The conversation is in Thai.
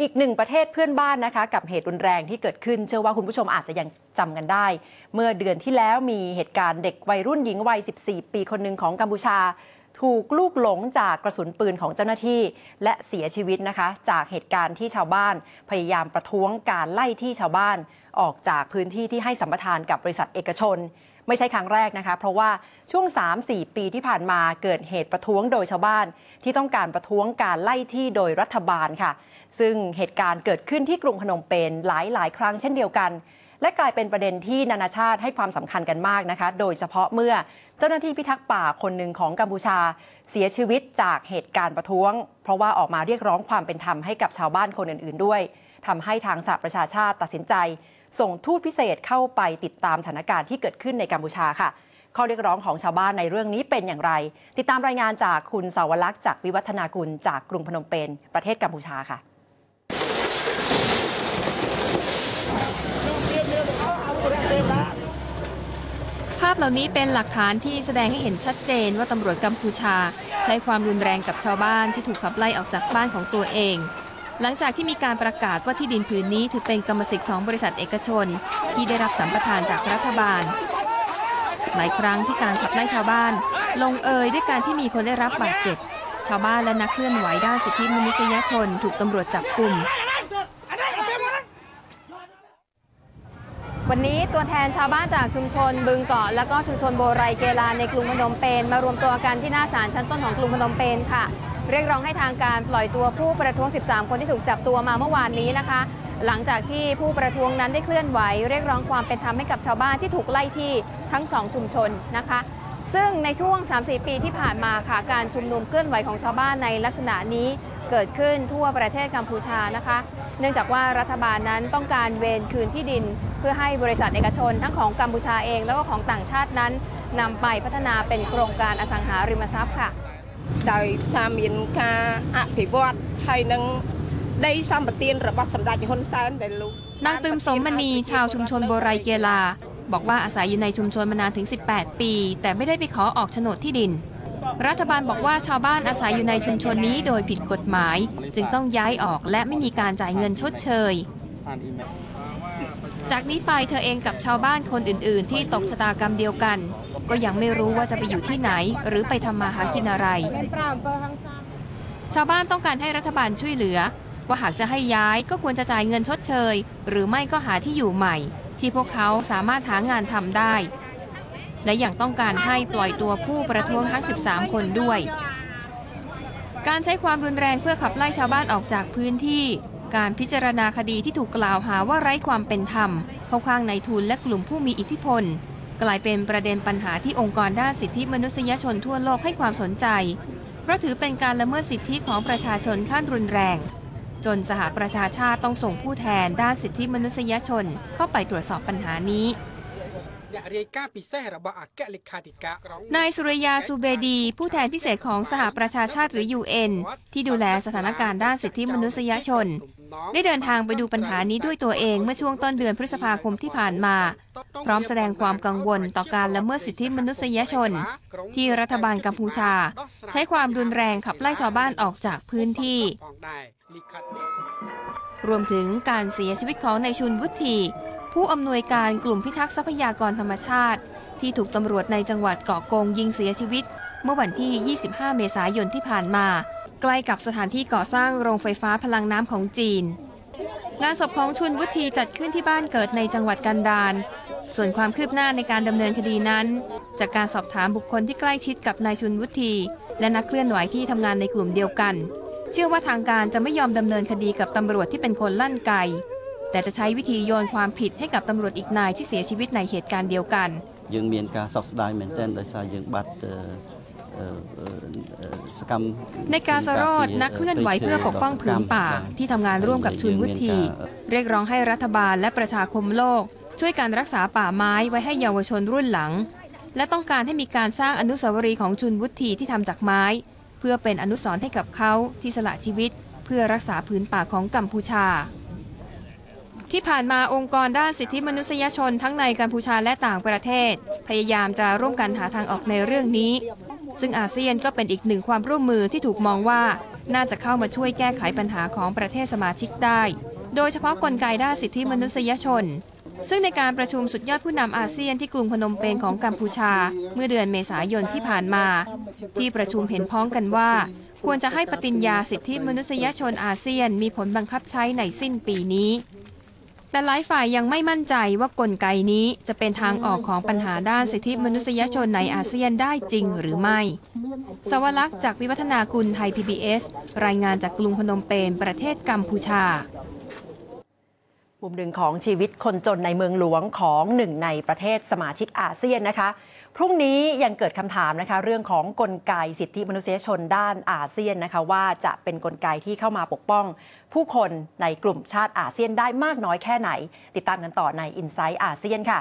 อีกหนึ่งประเทศเพื่อนบ้านนะคะ กับเหตุรุนแรงที่เกิดขึ้น เชื่อว่าคุณผู้ชมอาจจะยังจำกันได้ เมื่อเดือนที่แล้วมีเหตุการณ์เด็กวัยรุ่นหญิงวัย 14 ปีคนหนึ่งของกัมพูชา ถูกลูกหลงจากกระสุนปืนของเจ้าหน้าที่ และเสียชีวิตนะคะ จากเหตุการณ์ที่ชาวบ้าน พยายามประท้วงการไล่ที่ชาวบ้าน ออกจากพื้นที่ที่ให้สัมปทานกับบริษัทเอกชน ไม่ใช่ครั้งแรกนะคะ เพราะว่าช่วง 3-4 ปีที่ผ่านมาเกิดเหตุประท้วงโดยชาวบ้าน ที่ต้องการประท้วงการไล่ที่โดยรัฐบาลค่ะ ซึ่งเหตุการณ์เกิดขึ้นที่กรุงพนมเปญหลายหลายครั้งเช่นเดียวกัน และกลายเป็นประเด็นที่นานาชาติให้ความสำคัญกันมากนะคะ โดยเฉพาะเมื่อเจ้าหน้าที่พิทักษ์ป่าคนหนึ่งของกัมพูชา เสียชีวิตจากเหตุการณ์ประท้วง เพราะว่าออกมาเรียกร้องความเป็นธรรมให้กับชาวบ้านคนอื่น ๆ ด้วยทำให้ทางสหประชาชาติตัดสินใจ ส่งทูตพิเศษเข้าไปติดตามสถานการณ์ที่เกิดขึ้นในกัมพูชาค่ะ ข้อเรียกร้องของชาวบ้านในเรื่องนี้เป็นอย่างไร ติดตามรายงานจากคุณสาวลักษณ์จากวิวัฒนากุลจากกรุงพนมเปญประเทศกัมพูชาค่ะภาพเหล่านี้เป็นหลักฐานที่แสดงให้เห็นชัดเจนว่าตำรวจกัมพูชา ใช้ความรุนแรงกับชาวบ้านที่ถูกขับไล่ออกจากบ้านของตัวเอง หลังจากที่มีการประกาศว่าที่ดินผืนนี้ถือเป็นกรรมสิทธิ์ของบริษัทเอกชน ที่ได้รับสัมปทานจากรัฐบาล หลายครั้งที่การขับไล่ชาวบ้าน ลงเอยด้วยการที่มีคนได้รับบาดเจ็บ ชาวบ้านและนักเคลื่อนไหวด้านสิทธิมนุษยชน ถูกตำรวจจับกลุ่มวันนี้ตัวแทนชาวบ้านจากชุมชน บึงเกาะและก็ชุมชนโบไรเกลาในกรุงพนมเปญมารวมตัวกันที่หน้าศาลชั้นต้นของกรุงพนมเปญค่ะ เรียกร้องให้ทางการปล่อยตัวผู้ประท้วง 13 คนที่ถูกจับตัวมาเมื่อวานนี้นะคะ หลังจากที่ผู้ประท้วงนั้นได้เคลื่อนไหว เรียกร้องความเป็นธรรมให้กับชาวบ้านที่ถูกไล่ที่ทั้งสองชุมชนนะคะ ซึ่งในช่วง 3-4 ปีที่ผ่านมาค่ะการชุมนุมเคลื่อนไหวของชาวบ้านในลักษณะนี้เกิดขึ้นทั่วประเทศกัมพูชานะคะ เนื่องจากว่ารัฐบาลนั้นต้องการเวรคืนที่ดิน เพื่อให้บริษัทเอกชน ทั้งของกัมพูชาเองแล้วก็ของต่างชาตินั้นนำไปพัฒนาเป็นโครงการอสังหาริมทรัพย์ค่ะ โดยสามีการอภิวัตให้นังได้สางปฏิญระบาดสำดักคนแสนเดลุนางตืมสมมณีชาวชุมชนโบไรเกลา บอกว่าอาศัยอยู่ในชุมชนมานานถึง 18 ปี แต่ไม่ได้ไปขอออกโฉนดที่ดิน รัฐบาลบอกว่าชาวบ้านอาศัยอยู่ในชุมชนนี้โดยผิดกฎหมาย จึงต้องย้ายออกและไม่มีการจ่ายเงินชดเชย จากนี้ไปเธอเองกับชาวบ้านคนอื่น ๆ ที่ตกชะตากรรมเดียวกัน ก็ยังไม่รู้ว่าจะไปอยู่ที่ไหน หรือไปทำมาหากินอะไร ชาวบ้านต้องการให้รัฐบาลช่วยเหลือ ว่าหากจะให้ย้ายก็ควรจะจ่ายเงินชดเชย หรือไม่ก็หาที่อยู่ใหม่ ที่พวกเขาสามารถหางานทำได้ และยังต้องการให้ปล่อยตัวผู้ประท้วงทั้ง 13 คนด้วย การใช้ความรุนแรงเพื่อขับไล่ชาวบ้านออกจากพื้นที่การพิจารณาคดีที่ถูกกล่าวหาว่าไร้ความเป็นธรรม เข้าข้างในทุนและกลุ่มผู้มีอิทธิพล กลายเป็นประเด็นปัญหาที่องค์กรด้านสิทธิมนุษยชนทั่วโลกให้ความสนใจ เพราะถือเป็นการละเมิดสิทธิของประชาชนขั้นรุนแรง จนสหประชาชาติต้องส่งผู้แทนด้านสิทธิมนุษยชนเข้าไปตรวจสอบปัญหานี้ นายสุริยาซูเบดี ผู้แทนพิเศษของสหประชาชาติหรือ UN ที่ดูแลสถานการณ์ด้านสิทธิมนุษยชน ได้เดินทางไปดูปัญหานี้ด้วยตัวเองเมื่อช่วงต้นเดือนพฤษภาคมที่ผ่านมา พร้อมแสดงความกังวลต่อการละเมิดสิทธิมนุษยชน ที่รัฐบาลกัมพูชา ใช้ความรุนแรงขับไล่ชาวบ้านออกจากพื้นที่ รวมถึงการเสียชีวิตของนายชุนวุฒิ ผู้อำนวยการกลุ่มพิทักษ์ทรัพยากรธรรมชาติ ที่ถูกตำรวจในจังหวัดเกาะกงยิงเสียชีวิต เมื่อวันที่ 25 เมษายนที่ผ่านมา ใกล้กับสถานที่ก่อสร้างโรงไฟฟ้าพลังน้ำของจีน งานศพของชุนวุฒิจัดขึ้นที่บ้านเกิดในจังหวัดกันดารส่วนความคืบหน้าในการดำเนินคดีนั้น จากการสอบถามบุคคลที่ใกล้ชิดกับนายชุนวุฒิและนักเคลื่อนไหวที่ทำงานในกลุ่มเดียวกัน เชื่อว่าทางการจะไม่ยอมดำเนินคดีกับตำรวจที่เป็นคนลั่นไก แต่จะใช้วิธีโยนความผิดให้กับตำรวจอีกนายที่เสียชีวิตในเหตุการณ์เดียวกัน យើងមានការសោកស្ដាយមែនទែនដោយសារយើងបាត់អឺអឺអឺសកម្ម ในการสรอดนักเคลื่อนไหวเพื่อปกป้องผืนป่า ที่ทำงานร่วมกับชุนวุฒิเรียกร้องให้รัฐบาลและประชาคมโลก ช่วยการรักษาป่าไม้ไว้ให้เยาวชนรุ่นหลัง และต้องการให้มีการสร้างอนุสาวรีย์ของชุนวุฒิที่ทำจากไม้ เพื่อเป็นอนุสรณ์ให้กับเขาที่สละชีวิต เพื่อรักษาผืนป่าของกัมพูชา ที่ผ่านมาองค์กรด้านสิทธิมนุษยชนทั้งในกัมพูชาและต่างประเทศ พยายามจะร่วมกันหาทางออกในเรื่องนี้ ซึ่งอาเซียนก็เป็นอีกหนึ่งความร่วมมือที่ถูกมองว่า น่าจะเข้ามาช่วยแก้ไขปัญหาของประเทศสมาชิกได้ โดยเฉพาะกลไกด้านสิทธิมนุษยชน ซึ่งในการประชุมสุดยอดผู้นำอาเซียนที่กรุงพนมเปญของกัมพูชา เมื่อเดือนเมษายนที่ผ่านมา ที่ประชุมเห็นพ้องกันว่า ควรจะให้ปฏิญญาสิทธิมนุษยชนอาเซียน มีผลบังคับใช้ในสิ้นปีนี้ แต่หลายฝ่ายยังไม่มั่นใจว่ากลไกนี้จะเป็นทางออกของปัญหาด้านสิทธิมนุษยชนในอาเซียนได้จริงหรือไม่ สวรักษ์จากวิวัฒนาคุณไทย PBS รายงานจากกรุงพนมเปญประเทศกัมพูชา มุมหนึ่งของชีวิตคนจนในเมืองหลวงของหนึ่งในประเทศสมาชิกอาเซียนนะคะพรุ่งนี้ยังเกิดคำถามนะคะเรื่องของกลไกสิทธิมนุษยชนด้านอาเซียนนะคะว่าจะเป็นกลไกที่เข้ามาปกป้อง ผู้คนในกลุ่มชาติอาเซียนได้มากน้อยแค่ไหน ติดตามกันต่อใน i n s i ซต์อาเซียนค่ะ